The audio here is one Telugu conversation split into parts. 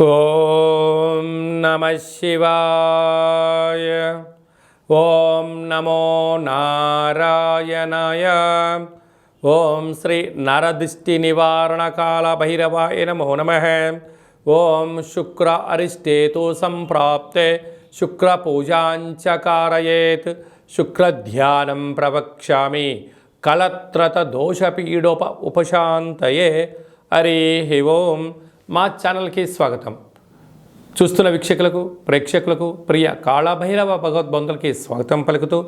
ॐ नमः शिवाय। ॐ नमो नारायणाय। ॐ श्री नरदृष्टिनिवारणकालभैरवाय नमो नमः। ॐ शुक्र अरिष्टेतु सम्प्राप्ते शुक्रपूजाञ्च कारयेत् शुक्रध्यानं प्रवक्ष्यामि। कलत्रतदोषपीडोप उपशान्तये। हरिः ओम्। మా ఛానల్కి స్వాగతం. చూస్తున్న వీక్షకులకు ప్రేక్షకులకు ప్రియ కాళభైరవ భగవద్బంధులకి స్వాగతం పలుకుతూ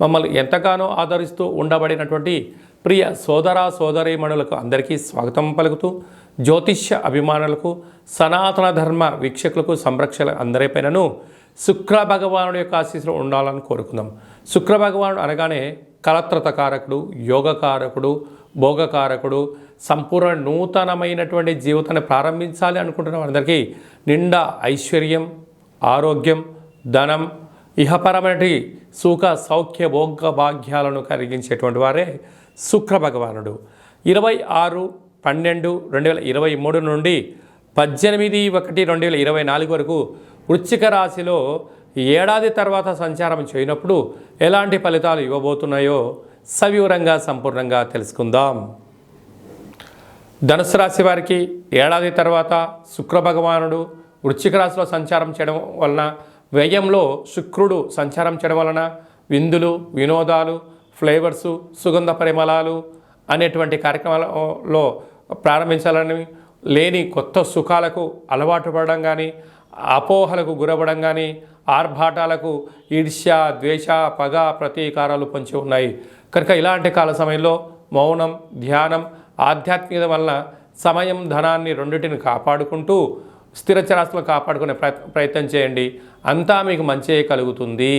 మమ్మల్ని ఎంతగానో ఆదరిస్తూ ఉండబడినటువంటి ప్రియ సోదర సోదరీమణులకు అందరికీ స్వాగతం పలుకుతూ జ్యోతిష్య అభిమానులకు సనాతన ధర్మ వీక్షకులకు సంరక్షణ అందరిపైనను శుక్ర భగవానుడి యొక్క ఆశీస్సులు ఉండాలని కోరుకుందాం. శుక్ర భగవానుడు అనగానే కలత్రతకారకుడు యోగకారకుడు భోగకారకుడు సంపూర్ణ నూతనమైనటువంటి జీవితాన్ని ప్రారంభించాలి అనుకుంటున్న వారందరికీ నిండా ఐశ్వర్యం ఆరోగ్యం ధనం ఇహపరమైన సుఖ సౌఖ్య భోగ భాగ్యాలను కలిగించేటువంటి వారే శుక్ర భగవానుడు. ఇరవై ఆరు పన్నెండు రెండు వేల ఇరవై మూడు నుండి పద్దెనిమిది ఒకటి రెండు వేల ఇరవై నాలుగు వరకు వృశ్చిక రాశిలో ఏడాది తర్వాత సంచారం చేయనప్పుడు ఎలాంటి ఫలితాలు ఇవ్వబోతున్నాయో సవివరంగా సంపూర్ణంగా తెలుసుకుందాం. ధనుసు రాశి వారికి ఏడాది తర్వాత శుక్ర భగవానుడు వృశ్చిక రాశిలో సంచారం చేయడం వలన వ్యయంలో శుక్రుడు సంచారం చేయడం వలన విందులు వినోదాలు ఫ్లేవర్సు సుగంధ పరిమళాలు అనేటువంటి కార్యక్రమాలలో ప్రారంభించాలని లేని కొత్త సుఖాలకు అలవాటు పడడం కానీ అపోహలకు గురవ్వడం కానీ ఆర్భాటాలకు ఈర్ష్య ద్వేష పగ ప్రతీకారాలు పొంచి ఉన్నాయి. కనుక ఇలాంటి కాల సమయంలో మౌనం ధ్యానం ఆధ్యాత్మికత వలన సమయం ధనాన్ని రెండింటిని కాపాడుకుంటూ స్థిరచరాస్తులు కాపాడుకునే ప్రయత్ ప్రయత్నం చేయండి. అంతా మీకు మంచి కలుగుతుంది